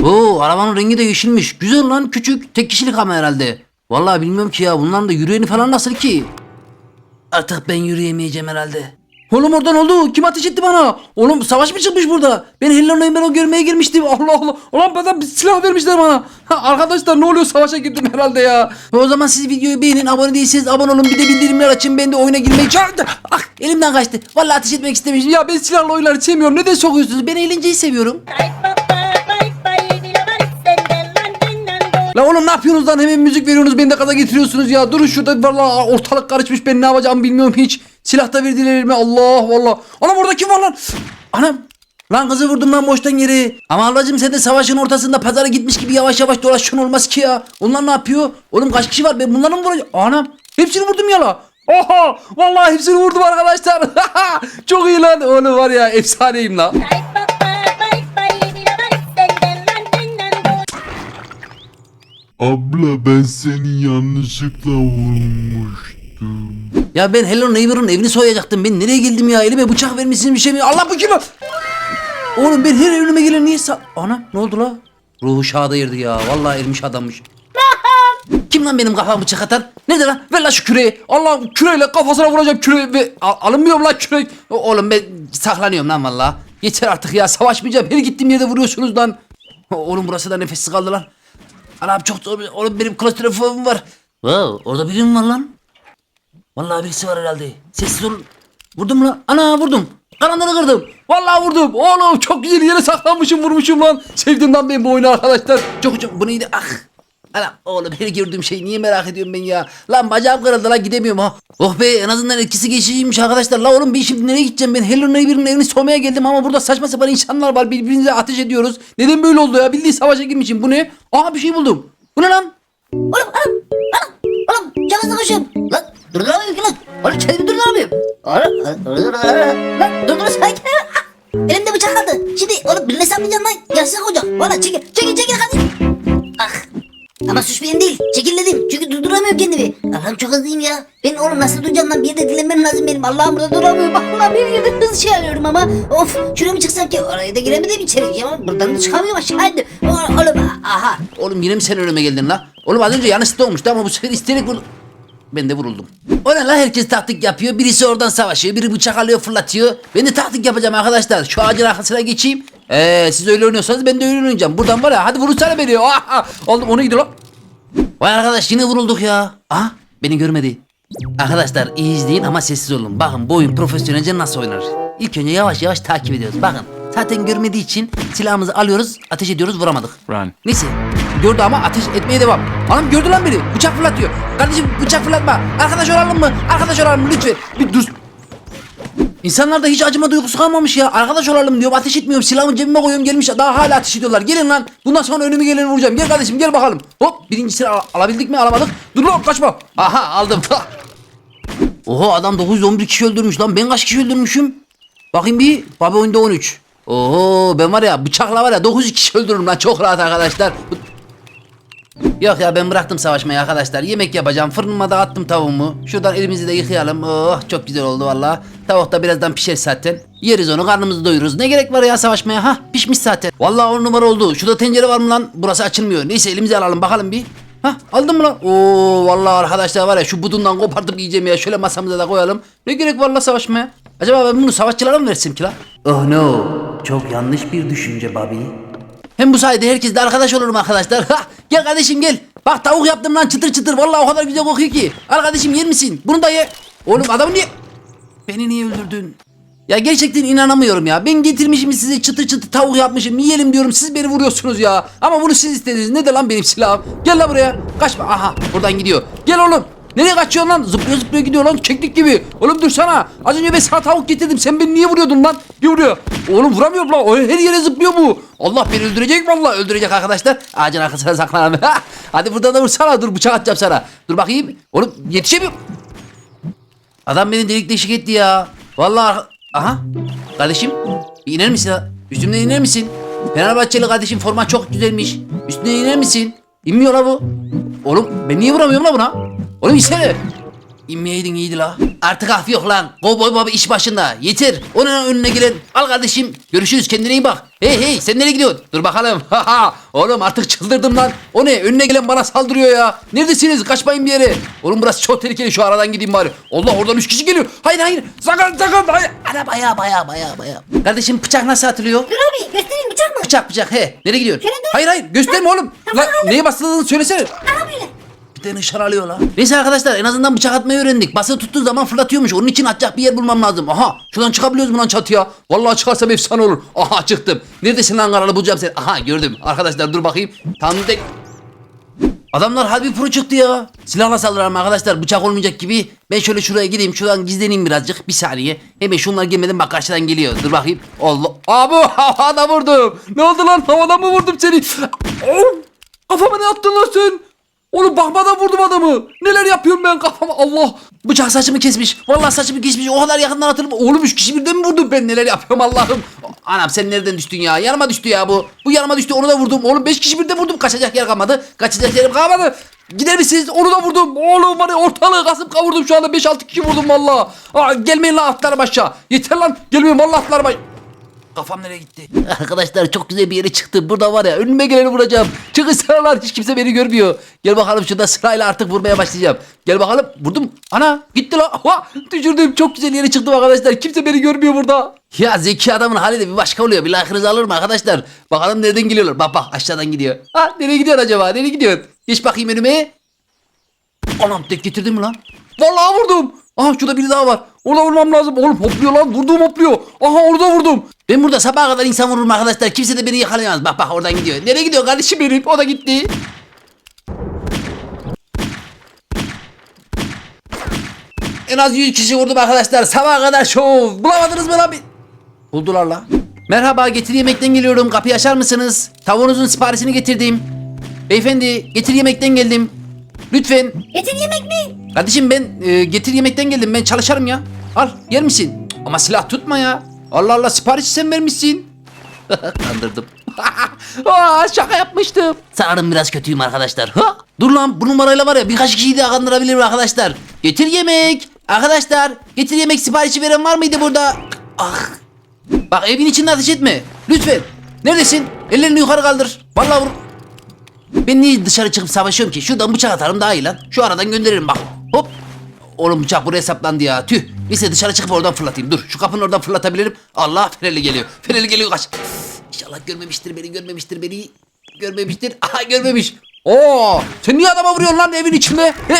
Oo arabanın rengi de yeşilmiş. Güzel lan küçük. Tek kişilik ama herhalde. Vallahi bilmiyorum ki ya bunların da yürüyeni falan nasıl ki? Artık ben yürüyemeyeceğim herhalde. Oğlum oradan oldu. Kim ateş etti bana? Oğlum savaş mı çıkmış burada? Ben Hello'nayım ben o görmeye girmiştim. Allah Allah. Ulan bana bir silah vermişler bana. Ha, arkadaşlar ne oluyor savaşa girdim herhalde ya. O zaman siz videoyu beğenin. Abone değilseniz abone olun. Bir de bildirimler açın. Ben de oyuna girmeyi çağırdı. Ah elimden kaçtı. Vallahi ateş etmek istemiştim. Ya ben silahlı oyunları sevmiyorum. Neden sokuyorsunuz? Ben eğlenceyi seviyorum. La oğlum ne yapıyorsunuz lan? Hemen müzik veriyorsunuz beni de gaza getiriyorsunuz ya. Durun şurada valla ortalık karışmış. Ben ne yapacağımı bilmiyorum hiç. Silah da verdiler elime. Allah valla anam orada kim var lan? Anam. Lan kızı vurdum lan boştan yere. Ama ablacım sen de savaşın ortasında pazara gitmiş gibi yavaş yavaş dolaşıyorsun olmaz ki ya. Onlar ne yapıyor? Oğlum kaç kişi var? Ben bunları mı vuracağım anam. Hepsini vurdum ya la. Oha vallahi hepsini vurdum arkadaşlar. Çok iyi lan. Oğlum var ya efsaneyim la Abla ben seni yanlışlıkla vurmuştum. Ya ben Hello Neighbor'ın evini soyacaktım. Ben nereye geldim ya? Elime bıçak vermişsiniz bir şey mi? Allah bu kim? Oğlum ben her evime gelen niye sa... Ana ne oldu la? Ruhu şahada yerdi ya. Vallahi ermiş adammış. Kim lan benim kafama bıçak atar? Nerede lan? Ver lan şu küreği. Allah küreyle kafasına vuracağım küreği. Ve... Al- alınmıyorum lan kürek. Oğlum ben saklanıyorum lan valla. Yeter artık ya savaşmayacağım. Her gittiğim yerde vuruyorsunuz lan. Oğlum burası da nefessiz kaldı lan. Anam çok zor. Oğlum benim klostrofobum var. Wow orada biri mi var lan? Vallahi birisi var herhalde. Sessiz olun. Vurdum mu lan? Ana vurdum. Kanadını kırdım. Vallahi vurdum. Oğlum çok güzel yere saklanmışım vurmuşum lan. Sevdim lan ben bu oyunu arkadaşlar. Çok çok bu neydi? Ah. Ana oğlum her gördüğüm şey niye merak ediyorum ben ya. Lan bacağım kırıldı lan gidemiyorum ha. Oh be en azından etkisi geçiciymiş arkadaşlar. La oğlum ben şimdi nereye gideceğim ben? Hello Neighbor'ın evini soymaya geldim ama burada saçma sapan insanlar var. Birbirimize ateş ediyoruz. Neden böyle oldu ya? Bildiğin savaşa girmişim. Bu ne? Aa bir şey buldum. Bu ne lan? Oğlum anam oğlum çok hızlı koşuyorum. Lan durduramıyorum ki lan. Oğlum durduramıyorum. Oğlum lan, dur dur dur lan dur dur sakin. Ah, Elimde bıçak kaldı. Şimdi oğlum birine saplayacağım lan. Yaşlı koca. Valla çekil çekil çekil hadi. Ama suç benim değil. Çekil dedim. Çünkü durduramıyorum kendimi. Allah'ım çok hızlıyım ya. Ben oğlum nasıl duracağım lan? Bir yerde dinlemem lazım benim. Allah'ım burada duramıyorum. Allah'ım bir yerde hızlı şey alıyorum ama. Of. Şuraya mı çıksam ki? Oraya da giremedim içeri. Ya buradan da çıkamıyorum aşağı indim. Oğlum, aha. Oğlum yine mi sen önüme geldin la? Oğlum az önce yanlışlıkla olmuştu ama bu sefer isteyerek vurdum. Ben de vuruldum. O ne la herkes taktik yapıyor. Birisi oradan savaşıyor. Biri bıçak alıyor fırlatıyor. Ben de taktik yapacağım arkadaşlar. Şu ağacın arkasına geçeyim. Ee, siz öyle oynuyorsanız ben de öyle oynayacağım. Buradan var ya hadi vurursana beni. Aha, oldum onu gidiyor lan. Vay arkadaş yine vurulduk ya. Aha beni görmedi. Arkadaşlar iyi izleyin ama sessiz olun. Bakın bu oyun profesyonelce nasıl oynanır. İlk önce yavaş yavaş takip ediyoruz. Bakın zaten görmediği için silahımızı alıyoruz, ateş ediyoruz, vuramadık. Run. Neyse gördü ama ateş etmeye devam. Hanım gördü lan beni. Bıçak fırlatıyor. Kardeşim bıçak fırlatma. Arkadaş olalım mı? Arkadaş olalım mı? lütfen. Bir dur. İnsanlarda hiç acıma duygusu kalmamış ya. Arkadaş olalım diyorum. Ateş etmiyorum. Silahımı cebime koyuyorum. Gelmiş daha hala ateş ediyorlar. Gelin lan. Bundan sonra önümü geleni vuracağım. Gel kardeşim gel bakalım. Hop birincisini al- alabildik mi? Alamadık. Dur lan kaçma. Aha aldım. Oho adam 911 kişi öldürmüş lan. Ben kaç kişi öldürmüşüm? Bakayım bir. Baba oyunda 13. Oho ben var ya bıçakla var ya 900 kişi öldürürüm lan. Çok rahat arkadaşlar. Yok ya ben bıraktım savaşmayı arkadaşlar. Yemek yapacağım. Fırınıma da attım tavuğumu. Şuradan elimizi de yıkayalım. Oh çok güzel oldu valla. Tavuk da birazdan pişer zaten. Yeriz onu karnımızı doyururuz. Ne gerek var ya savaşmaya? Ha pişmiş zaten. Valla on numara oldu. Şurada tencere var mı lan? Burası açılmıyor. Neyse elimizi alalım bakalım bir. Ha aldın mı lan? Oo vallahi arkadaşlar var ya şu budundan kopartıp yiyeceğim ya. Şöyle masamıza da koyalım. Ne gerek var la savaşmaya? Acaba ben bunu savaşçılara mı versem ki la? Oh no. Çok yanlış bir düşünce Bobby. Hem bu sayede herkesle arkadaş olurum arkadaşlar. Ha, gel kardeşim gel. Bak tavuk yaptım lan çıtır çıtır. Vallahi o kadar güzel kokuyor ki. Al kardeşim yer misin? Bunu da ye. Oğlum adamı niye... Beni niye öldürdün? Ya gerçekten inanamıyorum ya. Ben getirmişim size çıtır çıtır tavuk yapmışım. Yiyelim diyorum. Siz beni vuruyorsunuz ya. Ama bunu siz istediniz. Ne de lan benim silahım? Gel lan buraya. Kaçma. Aha buradan gidiyor. Gel oğlum. Nereye kaçıyorsun lan? Zıplıyor zıplıyor gidiyor lan. Keklik gibi. Oğlum dursana. Az önce ben sana tavuk getirdim. Sen beni niye vuruyordun lan? Bir vuruyor. Oğlum vuramıyorum lan. O her yere zıplıyor bu. Allah beni öldürecek vallahi öldürecek arkadaşlar. Ağacın arkasına saklanalım. Hadi buradan da vursana. Dur bıçak atacağım sana. Dur bakayım. Oğlum yetişemiyorum. Adam beni delik deşik etti ya. Vallahi aha. Kardeşim bir iner misin? Üstümden iner misin? Fenerbahçeli kardeşim forma çok güzelmiş. Üstüne iner misin? İnmiyor la bu. Oğlum ben niye vuramıyorum la buna? Oğlum insene. İnmeyeydin iyiydi la. Artık af yok lan. Kovboy baba iş başında. Yeter. Onun önüne gelen. Al kardeşim. Görüşürüz kendine iyi bak. Hey hey sen nereye gidiyorsun? Dur bakalım. Oğlum artık çıldırdım lan. O ne? Önüne gelen bana saldırıyor ya. Neredesiniz? Kaçmayın bir yere. Oğlum burası çok tehlikeli. Şu aradan gideyim bari. Allah oradan üç kişi geliyor. Hayır hayır. Sakın sakın. Hayır. Ana baya baya baya baya. Kardeşim bıçak nasıl atılıyor? Dur abi göstereyim bıçak mı? Bıçak bıçak he. Nereye gidiyorsun? Hayır hayır gösterme oğlum. Lan abi. neye bastığını söylesene. Arabayla. De nişan alıyor lan. Neyse arkadaşlar en azından bıçak atmayı öğrendik. Basılı tuttuğu zaman fırlatıyormuş. Onun için atacak bir yer bulmam lazım. Aha şuradan çıkabiliyoruz lan çatıya? Vallahi çıkarsam efsane olur. Aha çıktım. Neredesin lan karalı bulacağım seni. Aha gördüm. Arkadaşlar dur bakayım. Tam tek... Adamlar harbi pro çıktı ya. Silahla saldıralım arkadaşlar. Bıçak olmayacak gibi. Ben şöyle şuraya gideyim. Şuradan gizleneyim birazcık. Bir saniye. Hemen şunlar gelmeden bak karşıdan geliyor. Dur bakayım. Allah. Abi havada vurdum. Ne oldu lan? Havada mı vurdum seni? Oh! Kafama ne attın lan sen? Oğlum bakmadan vurdum adamı. Neler yapıyorum ben kafama Allah. Bıçak saçımı kesmiş. Vallahi saçımı kesmiş. O kadar yakından hatırlam. Oğlum üç kişi birden mi vurdum ben neler yapıyorum Allah'ım. Anam sen nereden düştün ya? Yanıma düştü ya bu. Bu yanıma düştü onu da vurdum. Oğlum beş kişi birden vurdum. Kaçacak yer kalmadı. Kaçacak yerim kalmadı. Gider misiniz? Onu da vurdum. Oğlum var ortalığı kasıp kavurdum şu anda. 5-6 kişi vurdum valla. Gelmeyin lan atlarım aşağı. Yeter lan. Gelmeyin valla atlarım aşağı. Kafam nereye gitti? Arkadaşlar çok güzel bir yere çıktı. Burada var ya önüme geleni vuracağım. Çıkın sıralar hiç kimse beni görmüyor. Gel bakalım şurada sırayla artık vurmaya başlayacağım. Gel bakalım vurdum. Ana gitti la. Ha, düşürdüm. Çok güzel yere çıktım arkadaşlar. Kimse beni görmüyor burada. Ya zeki adamın hali de bir başka oluyor. Bir like'ınızı alır mı arkadaşlar? Bakalım nereden geliyorlar. Bak bak aşağıdan gidiyor. Ha nereye gidiyor acaba? Nereye gidiyor? Geç bakayım önüme. Anam tek getirdim mi lan? Vallahi vurdum. Aha şurada biri daha var. Ona vurmam lazım. Oğlum hopluyor lan. Vurduğum hopluyor. Aha orada vurdum. Ben burada sabaha kadar insan vururum arkadaşlar. Kimse de beni yakalayamaz. Bak bak oradan gidiyor. Nereye gidiyor kardeşim benim? O da gitti. En az 100 kişi vurdum arkadaşlar. Sabaha kadar şov. Bulamadınız mı lan? Buldular la. Merhaba getir yemekten geliyorum. Kapıyı açar mısınız? Tavuğunuzun siparişini getirdim. Beyefendi getir yemekten geldim. Lütfen Getir yemek mi? Kardeşim ben e, getir yemekten geldim ben çalışırım ya. Al yer misin? Ama silah tutma ya. Allah Allah sipariş sen vermişsin. Kandırdım. Aa, şaka yapmıştım. Sanırım biraz kötüyüm arkadaşlar. Ha? Dur lan bu numarayla var ya birkaç kişiyi daha kandırabilirim arkadaşlar. Getir yemek. Arkadaşlar getir yemek siparişi veren var mıydı burada? Ah. Bak evin içinde ateş etme. Lütfen. Neredesin? Ellerini yukarı kaldır. Vallahi vur. Ben niye dışarı çıkıp savaşıyorum ki? Şuradan bıçak atarım daha iyi lan. Şu aradan gönderirim bak. Hop. Oğlum bıçak buraya saplandı ya. Tüh. Neyse dışarı çıkıp oradan fırlatayım. Dur şu kapının oradan fırlatabilirim. Allah Fereli geliyor. Fereli geliyor kaç. İnşallah görmemiştir beni görmemiştir beni. Görmemiştir. Aha görmemiş. Oo, sen niye adama vuruyorsun lan evin içinde? He?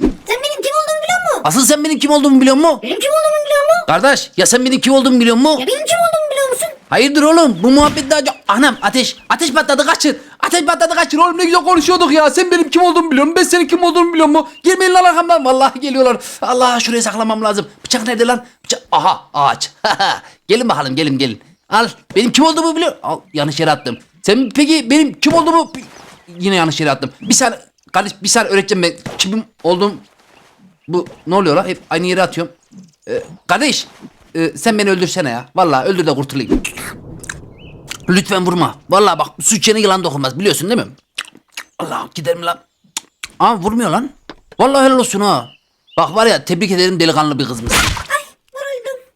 Sen benim kim olduğumu biliyor musun? Asıl sen benim kim olduğumu biliyor musun? Benim kim olduğumu biliyor musun? Kardeş ya sen benim kim olduğumu biliyor musun? Ya benim kim? Hayırdır oğlum bu muhabbet daha çok... Anam ateş. Ateş patladı kaçın. Ateş patladı kaçın oğlum ne güzel konuşuyorduk ya. Sen benim kim olduğumu biliyor musun? Ben senin kim olduğumu biliyor musun? Girmeyin lan arkamdan. Vallahi geliyorlar. Allah şuraya saklamam lazım. Bıçak nerede lan? Bıçak... Aha ağaç. gelin bakalım gelin gelin. Al benim kim olduğumu biliyor Al yanlış yere attım. Sen peki benim kim olduğumu... Yine yanlış yere attım. Bir saniye... Kardeş bir saniye öğreteceğim ben. Kimim olduğum... Bu ne oluyor lan? Hep aynı yere atıyorum. Ee, kardeş e, sen beni öldürsene ya. Vallahi öldür de kurtulayım. Lütfen vurma. Vallahi bak su içene yılan dokunmaz biliyorsun değil mi? Allah giderim lan. Aa vurmuyor lan. Vallahi helal olsun ha. Bak var ya tebrik ederim delikanlı bir kızmış.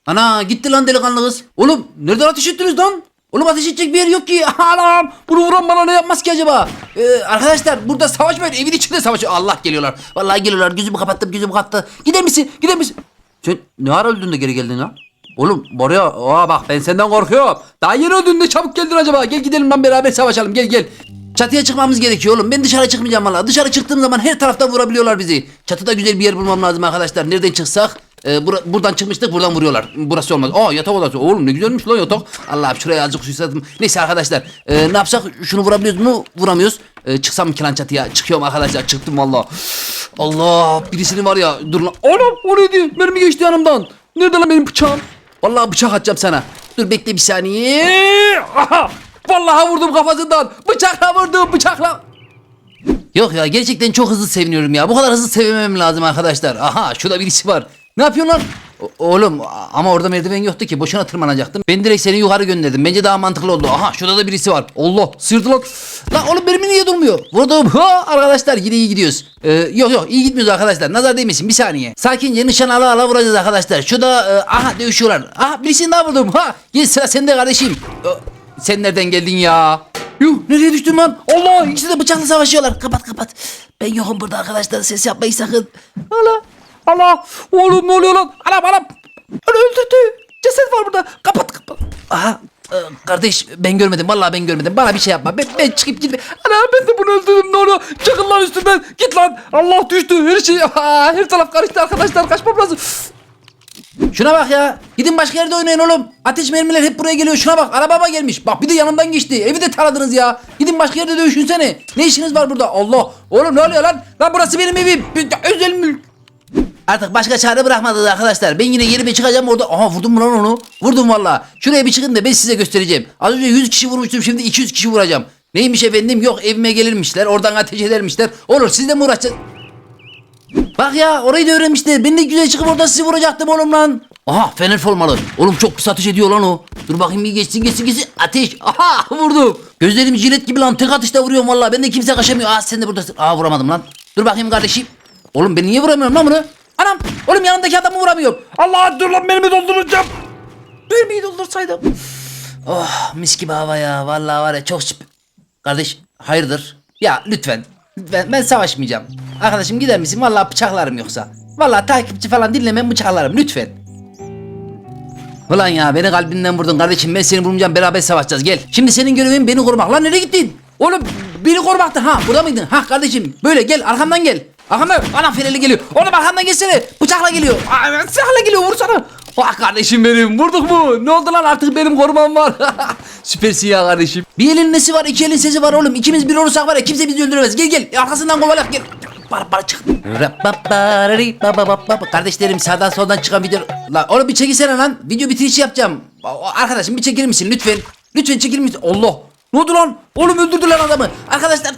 Ana gitti lan delikanlı kız. Oğlum nereden ateş ettiniz lan? Oğlum ateş edecek bir yer yok ki. Anam bunu vuran bana ne yapmaz ki acaba? Ee, arkadaşlar burada savaş var. Evin içinde savaş. Allah geliyorlar. Vallahi geliyorlar. Gözümü kapattım gözümü kapattı. Gider misin? Gider misin? Sen ne ara öldün de geri geldin lan? Oğlum oraya aa bak ben senden korkuyorum. Daha yeni öldün de çabuk geldin acaba. Gel gidelim lan beraber savaşalım. Gel gel. Çatıya çıkmamız gerekiyor oğlum. Ben dışarı çıkmayacağım valla. Dışarı çıktığım zaman her taraftan vurabiliyorlar bizi. Çatıda güzel bir yer bulmam lazım arkadaşlar. Nereden çıksak? Ee, bura- buradan çıkmıştık buradan vuruyorlar. Burası olmaz. Aa yatak odası. Oğlum ne güzelmiş lan yatak. Allah'ım şuraya azıcık su istedim. Neyse arkadaşlar. ee, ne yapsak? Şunu vurabiliyoruz mu? Vuramıyoruz. Ee, çıksam mı ki lan çatıya? Çıkıyorum arkadaşlar. Çıktım valla. Allah birisinin var ya. Dur lan. Oğlum o neydi? Mermi geçti yanımdan. Nerede lan benim bıçağım? Vallahi bıçak atacağım sana. Dur bekle bir saniye. Aha! Vallahi vurdum kafasından. Bıçakla vurdum bıçakla. Yok ya gerçekten çok hızlı seviniyorum ya. Bu kadar hızlı sevmemem lazım arkadaşlar. Aha şurada birisi var. Ne yapıyorsun lan? Oğlum ama orada merdiven yoktu ki boşuna tırmanacaktım. Ben direkt seni yukarı gönderdim. Bence daha mantıklı oldu. Aha şurada da birisi var. Allah sırtı lan. Lan oğlum benim niye durmuyor? Vurdum. Ha arkadaşlar yine iyi gidiyoruz. Ee, yok yok iyi gitmiyoruz arkadaşlar. Nazar değmesin bir saniye. Sakince nişan ala ala vuracağız arkadaşlar. Şurada e, aha dövüşüyorlar. Aha birisini daha vurdum. Ha gel sıra sende kardeşim. Ee, sen nereden geldin ya? Yuh nereye düştüm lan? Allah ikisi de bıçakla savaşıyorlar. Kapat kapat. Ben yokum burada arkadaşlar ses yapmayın sakın. Allah Allah oğlum ne oluyor lan? Anam anam. Onu öldürdü. Ceset var burada. Kapat kapat. Aha e, kardeş ben görmedim vallahi ben görmedim. Bana bir şey yapma. Ben, ben çıkıp gitme. Ana ben de bunu öldürdüm ne oluyor? Çakıl lan üstümden. Git lan. Allah düştü. Her şey Aa, her taraf karıştı arkadaşlar. Kaçmam lazım. Şuna bak ya. Gidin başka yerde oynayın oğlum. Ateş mermiler hep buraya geliyor. Şuna bak. Arabama gelmiş. Bak bir de yanımdan geçti. Evi de taradınız ya. Gidin başka yerde dövüşünsene. Ne işiniz var burada? Allah. Oğlum ne oluyor lan? Lan burası benim evim. Özel mülk. Artık başka çare bırakmadınız arkadaşlar. Ben yine yerime çıkacağım orada. Aha vurdum mu lan onu? Vurdum valla. Şuraya bir çıkın da ben size göstereceğim. Az önce 100 kişi vurmuştum şimdi 200 kişi vuracağım. Neymiş efendim? Yok evime gelirmişler. Oradan ateş edermişler. Olur siz de mi uğraşacaksınız? Bak ya orayı da öğrenmişler. Ben de güzel çıkıp orada sizi vuracaktım oğlum lan. Aha fener olmalı. Oğlum çok pis ateş ediyor lan o. Dur bakayım bir geçsin geçsin geçsin. Ateş. Aha vurdum. Gözlerim jilet gibi lan. Tek atışta vuruyorum valla. Ben de kimse kaçamıyor. Aa sen de buradasın. Aa vuramadım lan. Dur bakayım kardeşim. Oğlum ben niye vuramıyorum lan bunu? Anam. Oğlum yanındaki adamı vuramıyorum. Allah dur lan mermi dolduracağım. Mermiyi doldursaydım. Oh mis gibi hava ya. Vallahi var ya çok şıp. Kardeş hayırdır? Ya lütfen. Lütfen ben savaşmayacağım. Arkadaşım gider misin? Vallahi bıçaklarım yoksa. Vallahi takipçi falan dinlemem bıçaklarım lütfen. Ulan ya beni kalbinden vurdun kardeşim ben seni vurmayacağım beraber savaşacağız gel. Şimdi senin görevin beni korumak. Lan nereye gittin? Oğlum beni korumaktı ha burada mıydın? Ha kardeşim böyle gel arkamdan gel. Arkamdan anam fereli geliyor. Oğlum arkamdan gelsene. Bıçakla geliyor. Aa, silahla geliyor vursana. Bak kardeşim benim vurduk mu? Ne oldu lan artık benim korumam var. Süpersin ya kardeşim. Bir elin nesi var iki elin sesi var oğlum. İkimiz bir olursak var ya kimse bizi öldüremez. Gel gel arkasından kovalak gel. Para para çık. Kardeşlerim sağdan soldan çıkan video... Lan oğlum bir çekilsene lan. Video bitirişi yapacağım. Arkadaşım bir çekilir misin lütfen? Lütfen çekilir misin? Allah. Ne oldu lan? Oğlum öldürdüler adamı. Arkadaşlar